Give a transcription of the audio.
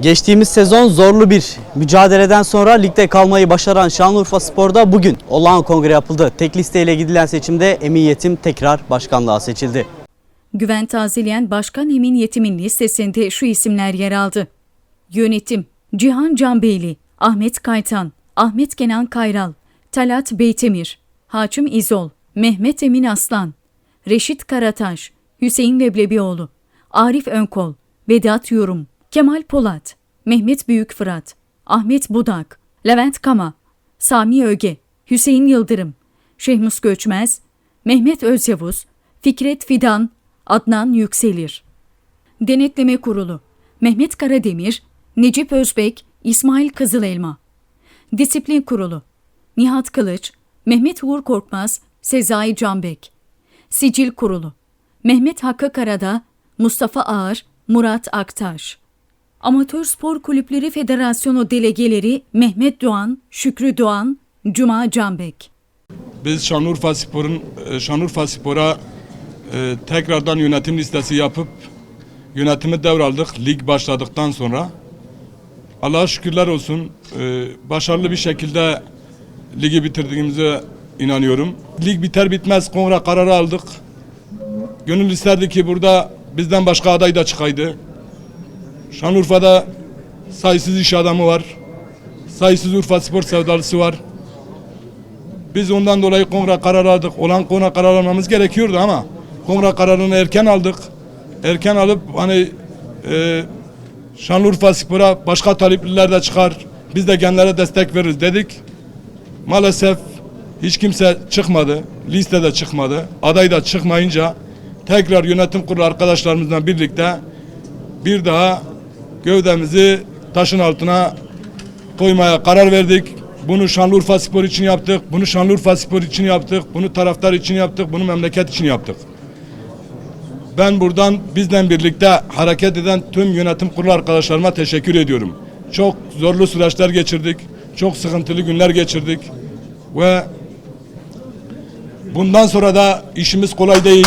Geçtiğimiz sezon zorlu bir mücadeleden sonra ligde kalmayı başaran Şanlıurfa Spor'da bugün olağan kongre yapıldı. Tek listeyle gidilen seçimde Emin Yetim tekrar başkanlığa seçildi. Güven tazeleyen Başkan Emin Yetim'in listesinde şu isimler yer aldı. Yönetim Cihan Canbeyli, Ahmet Kaytan, Ahmet Kenan Kayral, Talat Beytemir, Haçım İzol, Mehmet Emin Aslan, Reşit Karataş, Hüseyin Leblebioğlu, Arif Önkol, Vedat Yorum, Kemal Polat, Mehmet Büyük Fırat, Ahmet Budak, Levent Kama, Sami Öge, Hüseyin Yıldırım, Şehmus Göçmez, Mehmet Özyavuz, Fikret Fidan, Adnan Yükselir. Denetleme Kurulu Mehmet Karademir, Necip Özbek, İsmail Kızılelma. Disiplin Kurulu Nihat Kılıç, Mehmet Uğur Korkmaz, Sezai Canbek. Sicil Kurulu Mehmet Hakkı Karada, Mustafa Ağar, Murat Aktaş. Amatör Spor Kulüpleri Federasyonu delegeleri Mehmet Doğan, Şükrü Doğan, Cuma Canbek. Biz Şanlıurfa Spor'un e, Şanlıurfa Spor'a e, tekrardan yönetim listesi yapıp yönetimi devraldık lig başladıktan sonra. Allah'a şükürler olsun e, başarılı bir şekilde ligi bitirdiğimize inanıyorum. Lig biter bitmez kongre kararı aldık. Gönül isterdi ki burada bizden başka aday da çıkaydı. Şanlıurfa'da sayısız iş adamı var. Sayısız Urfa Spor sevdalısı var. Biz ondan dolayı kongre kararı aldık. Olan kongre karar almamız gerekiyordu ama kongre kararını erken aldık. Erken alıp hani e, Şanlıurfa Spor'a başka talepliler de çıkar. Biz de gençlere destek veririz dedik. Maalesef hiç kimse çıkmadı. Listede çıkmadı. Aday da çıkmayınca tekrar yönetim kurulu arkadaşlarımızla birlikte bir daha gövdemizi taşın altına koymaya karar verdik. Bunu Şanlıurfa Spor için yaptık. Bunu Şanlıurfa Spor için yaptık. Bunu taraftar için yaptık. Bunu memleket için yaptık. Ben buradan bizden birlikte hareket eden tüm yönetim kurulu arkadaşlarıma teşekkür ediyorum. Çok zorlu süreçler geçirdik. Çok sıkıntılı günler geçirdik. Ve bundan sonra da işimiz kolay değil.